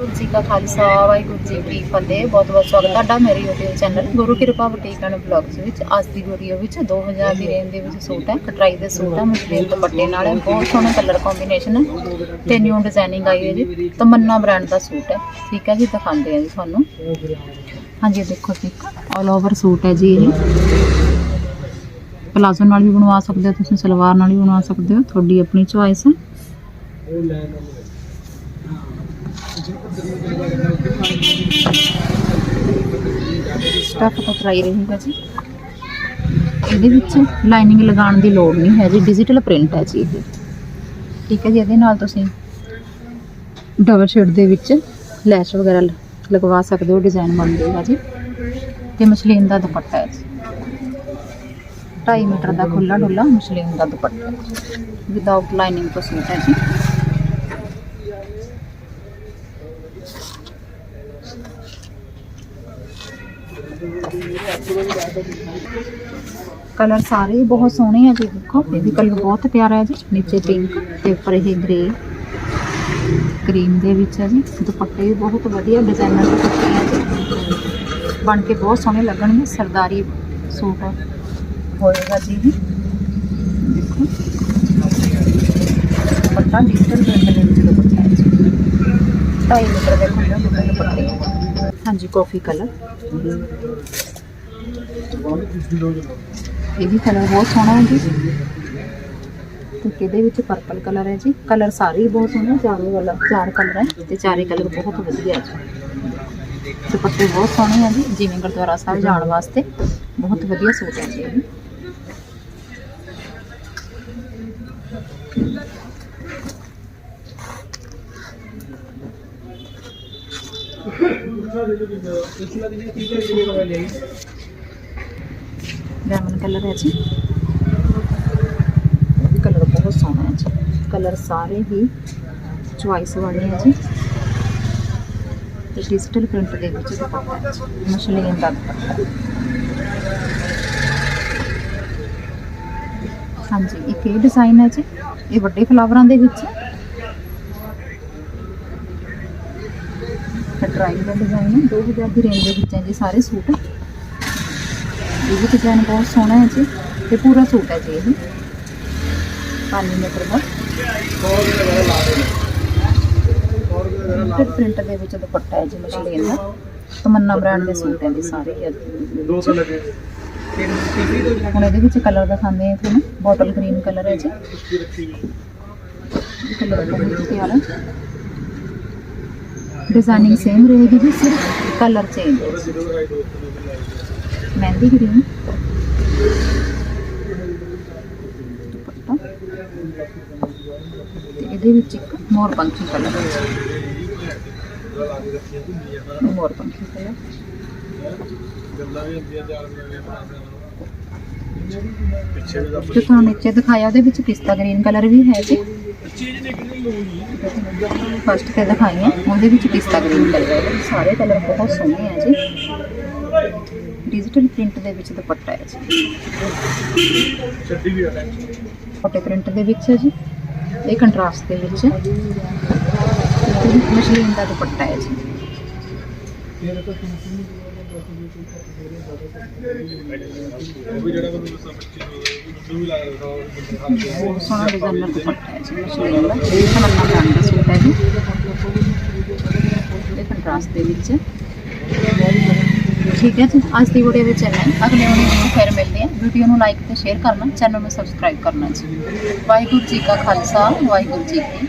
ਗੁਰੂ ਜੀ ਕਾ ਖਾਲਸਾ, ਵਾਹਿਗੁਰੂ ਜੀ ਕੀ ਫਤਿਹ। ਬਹੁਤ ਬਹੁਤ ਸਵਾਗਤ ਤੁਹਾਡਾ ਮੇਰੇ YouTube ਚੈਨਲ ਗੁਰੂ ਕਿਰਪਾ ਬੁਟੀਕ ਐਂਡ ਬਲੌਗਸ ਵਿੱਚ। ਅੱਜ ਦੀ ਵੀਡੀਓ ਵਿੱਚ 2000 ਦੀ ਰੇਂਜ ਦੇ ਵਿੱਚ ਸੂਟ ਹੈ, ਕਟਰਾਈ ਦੇ ਸੂਟ ਹੈ ਮਸਲੀਨ ਦੁਪੱਟੇ ਨਾਲ ਹੈ, ਬਹੁਤ ਸੋਹਣਾ ਕਲਰ ਕੰਬੀਨੇਸ਼ਨ ਹੈ। ਤੇ ਨਿਊ ਡਿਜ਼ਾਈਨਿੰਗ ਆਈ ਹੈ ਜੀ। ਤਮੰਨਾ ਬ੍ਰਾਂਡ ਦਾ ਸੂਟ ਹੈ। ਠੀਕ ਹੈ ਜੀ, ਦਿਖਾਉਂਦੇ ਆ ਜੀ ਤੁਹਾਨੂੰ। ਹਾਂਜੀ, ਦੇਖੋ ਠੀਕ ਆਲ ਓਵਰ ਸੂਟ ਹੈ ਜੀ ਇਹ। ਪਲਾਜ਼ੋ ਨਾਲ ਵੀ ਬਣਵਾ ਸਕਦੇ ਹੋ ਤੁਸੀਂ, ਸਲਵਾਰ ਨਾਲ ਵੀ ਬਣਵਾ ਸਕਦੇ ਹੋ। ਤੁਹਾਡੀ ਆਪਣੀ ਚੁਆਇਸ ਹੈ। ਸਟਫ ਤਾਂ ਟਰਾਈ ਰਹੇਗਾ ਜੀ। ਇਹਦੇ ਵਿੱਚ ਲਾਈਨਿੰਗ ਲਗਾਉਣ ਦੀ ਲੋੜ ਨਹੀਂ ਹੈ ਜੀ। ਡਿਜੀਟਲ ਪ੍ਰਿੰਟ ਹੈ ਜੀ ਇਹ। ਠੀਕ ਹੈ ਜੀ, ਇਹਦੇ ਨਾਲ ਤੁਸੀਂ ਡਬਲ ਸ਼ੇਡ ਦੇ ਵਿੱਚ ਲੈਸ਼ ਵਗੈਰਾ ਲਗਵਾ ਸਕਦੇ ਹੋ ਡਿਜ਼ਾਈਨ ਬਣ ਜਾਏਗਾ ਜੀ। ਤੇ ਮਸਲੀਨ ਦਾ ਦੁਪੱਟਾ ਹੈ ਜੀ। 2.5 ਮੀਟਰ ਦਾ ਖੁੱਲਾ ਡੁੱਲਾ ਮਸਲੀਨ ਦਾ ਦੁਪੱਟਾ ਵਿਦਆਊਟ ਲਾਈਨਿੰਗ ਤੋਂ ਸੂਟ ਹੈ ਜੀ। ਕਲਰ ਸਾਰੇ ਹੀ ਬਹੁਤ ਸੋਹਣੇ ਆ ਜੀ, ਦੇਖੋ। ਇਹ ਵੀ ਕਲਰ ਬਹੁਤ ਪਿਆਰਾ ਹੈ ਜੀ। ਨੀਚੇ ਪਿੰਕ ਤੇ ਉੱਪਰ ਇਹ ਗ੍ਰੇ ਕਰੀਮ ਦੇ ਵਿੱਚ ਹੈ ਜੀ। ਦੁਪੱਟੇ ਵੀ ਬਹੁਤ ਵਧੀਆ ਡਿਜ਼ਾਈਨਰ ਦੁਪੱਟੇ ਆ ਜੀ। ਬਣ ਕੇ ਬਹੁਤ ਸੋਹਣੇ ਲੱਗਣਗੇ। ਸਰਦਾਰੀ ਸੂਟ ਹੋਏਗਾ ਜੀ ਦੇਖੋ। ਦੁਪੱਟਾ ਡਿਜੀਟਲ ਦੇ ਵਿੱਚ ਦੁਪੱਟਾ ਹੈ ਜੀ। 2.5 ਮੀਟਰ ਦੇ ਖੁੱਲੇ ਦੁਪੱਟੇ ਹਾਂਜੀ ਕਾਫੀ ਕਲਰ ਇਹ ਵੀ ਕਲਰ ਬਹੁਤ ਸੋਹਣਾ ਹੈ ਜੀ। ਤੇ ਇਹਦੇ ਵਿੱਚ ਪਰਪਲ ਕਲਰ ਹੈ ਜੀ। ਕਲਰ ਸਾਰੇ ਹੀ ਬਹੁਤ ਸੋਹਣੇ, ਚਾਰੇ ਵਾਲਾ ਚਾਰ ਕਲਰ ਹੈ ਤੇ ਚਾਰੇ ਕਲਰ ਬਹੁਤ ਵਧੀਆ ਹੈ। ਜੀ ਦੁਪੱਟੇ ਬਹੁਤ ਸੋਹਣੇ ਹੈ ਜੀ, ਜਿਵੇਂ ਗੁਰਦੁਆਰਾ ਸਾਹਿਬ ਜਾਣ ਵਾਸਤੇ। ਬਹੁਤ ਵਧੀਆ ਸੂਟ ਹੈ ਜੀ ਇਹ ਲੈਮਨ ਕਲਰ ਹੈ ਜੀ। ਇਹ ਕਲਰ ਬਹੁਤ ਸੋਹਣਾ ਹੈ ਜੀ। ਕਲਰ ਸਾਰੇ ਹੀ ਚੁਆਇਸ ਵਾਲੇ ਹੈ ਜੀ। ਤੇ ਡਿਜੀਟਲ ਪ੍ਰਿੰਟ ਦੇ ਵਿੱਚ ਦੁਪੱਟਾ ਹੈ। ਜੀ ਮਸ਼ਲੀਨ ਦਾ ਹਾਂਜੀ, ਇੱਕ ਇਹ ਡਿਜ਼ਾਈਨ ਹੈ ਜੀ। ਇਹ ਵੱਡੇ ਫਲਾਵਰਾਂ ਦੇ ਵਿੱਚ ਹੈ। ਟਰਾਈ ਦਾ ਡਿਜ਼ਾਈਨ ਹੈ 2000 ਦੀ ਰੇਂਜ ਦੇ ਵਿੱਚ ਹੈ ਜੀ ਸਾਰੇ ਸੂਟ। ਇਹ ਵੀ ਡਿਜ਼ਾਈਨ ਬਹੁਤ ਸੋਹਣਾ ਹੈ ਜੀ ਤੇ ਪੂਰਾ ਸੂਟ ਹੈ ਜੀ ਇਹ। 5 ਮੀਟਰ ਦਾ। ਪ੍ਰਿੰਟ ਪ੍ਰਿੰਟ ਦੇ ਵਿੱਚ ਦੁਪੱਟਾ ਹੈ ਜੀ ਮਸ਼ਲੀਨ ਦਾ ਤਮੰਨਾ ਬ੍ਰਾਂਡ ਦੇ ਸੂਟ ਹੈ ਜੀ ਸਾਰੇ। ਹੀ ਅੱਜ। ਦੋ ਸੌ ਲੱਗੇ। ਹੁਣ ਇਹਦੇ ਵਿੱਚ ਕਲਰ ਦਿਖਾਉਂਦੇ ਆ ਤੁਹਾਨੂੰ। ਬੋਟਲ ਗ੍ਰੀਨ ਕਲਰ ਹੈ ਜੀ। ਕਲਰ ਬਹੁਤ ਪਿਆਰਾ। ਡਿਜ਼ਾਈਨਿੰਗ ਸੇਮ ਰਹੇਗੀ ਜੀ, ਸਿਰਫ ਕਲਰ ਚੇਂਜ ਹੈ ਜੀ। ਦੁਪੱਟਾ। ਤੇ ਇਹਦੇ ਵਿੱਚ ਇੱਕ ਮੋਰ ਪੰਖੀ ਕਲਰ ਮੋਰ ਪੰਖੀ ਕਲਰ ਪਿੱਛੇ ਤੁਹਾਨੂੰ ਨੀਚੇ ਦਿਖਾਇਆ। ਉਹਦੇ ਵਿੱਚ ਪਿਸਤਾ ਗ੍ਰੀਨ ਕਲਰ ਵੀ ਹੈ ਜੀ। ਫਸਟ ਤੇ ਦਿਖਾਈ ਹੈ। ਉਹਦੇ ਵਿੱਚ ਪਿਸਤਾ ਗ੍ਰੀਨ ਕਲਰ ਹੈ। ਸਾਰੇ ਕਲਰ ਬਹੁਤ ਸੋਹਣੇ ਹੈ ਜੀ। ਡਿਜੀਟਲ ਪ੍ਰਿੰਟ ਦੇ ਵਿੱਚ ਦੁਪੱਟਾ ਹੈ ਜੀ। ਛੱਡੀ ਵੀ ਆ ਫੋਟੋ ਪ੍ਰਿੰਟ ਦੇ ਵਿੱਚ ਹੈ ਜੀ। ਇਹ ਕੰਟਰਾਸਟ ਦੇ ਵਿੱਚ ਹੈ। ਮਸ਼ਲੀਨ ਦਾ ਦੁਪੱਟਾ ਹੈ ਜੀ। ਉਹ ਵੀ ਜਿਹੜਾ ਕੋਈ ਦੱਸਾਂ ਬੱਚੇ ਨੂੰ ਵੀ ਲੱਗਦਾ ਉਹ ਬਹੁਤ ਡਿਜ਼ਾਈਨਰ ਦੁਪੱਟਾ ਹੈ ਜੀ ਮਸ਼ਲੀਨ ਦਾ ਇਹ ਤਮੰਨਾ ਬ੍ਰਾਂਡ ਦਾ ਸੂਟ ਹੈ ਜੀ। ਇਹ ਕੰਟਰਾਸਟ ਦੇ ਵਿੱਚ। ਠੀਕ ਹੈ ਜੀ, ਅੱਜ ਦੀ ਵੀਡੀਓ ਵਿੱਚ ਇੰਨਾ ਅਗਲੇ ਵੀਡੀਓ ਵਿੱਚ ਫਿਰ ਮਿਲਦੇ ਹਾਂ। ਵੀਡੀਓ ਨੂੰ ਲਾਈਕ ਤੇ ਸ਼ੇਅਰ ਕਰਨਾ ਚੈਨਲ ਨੂੰ ਸਬਸਕ੍ਰਾਈਬ ਕਰਨਾ ਜੀ। ਵਾਹਿਗੁਰੂ ਜੀ ਕਾ ਖਾਲਸਾ, ਵਾਹਿਗੁਰੂ ਜੀ ਕੀ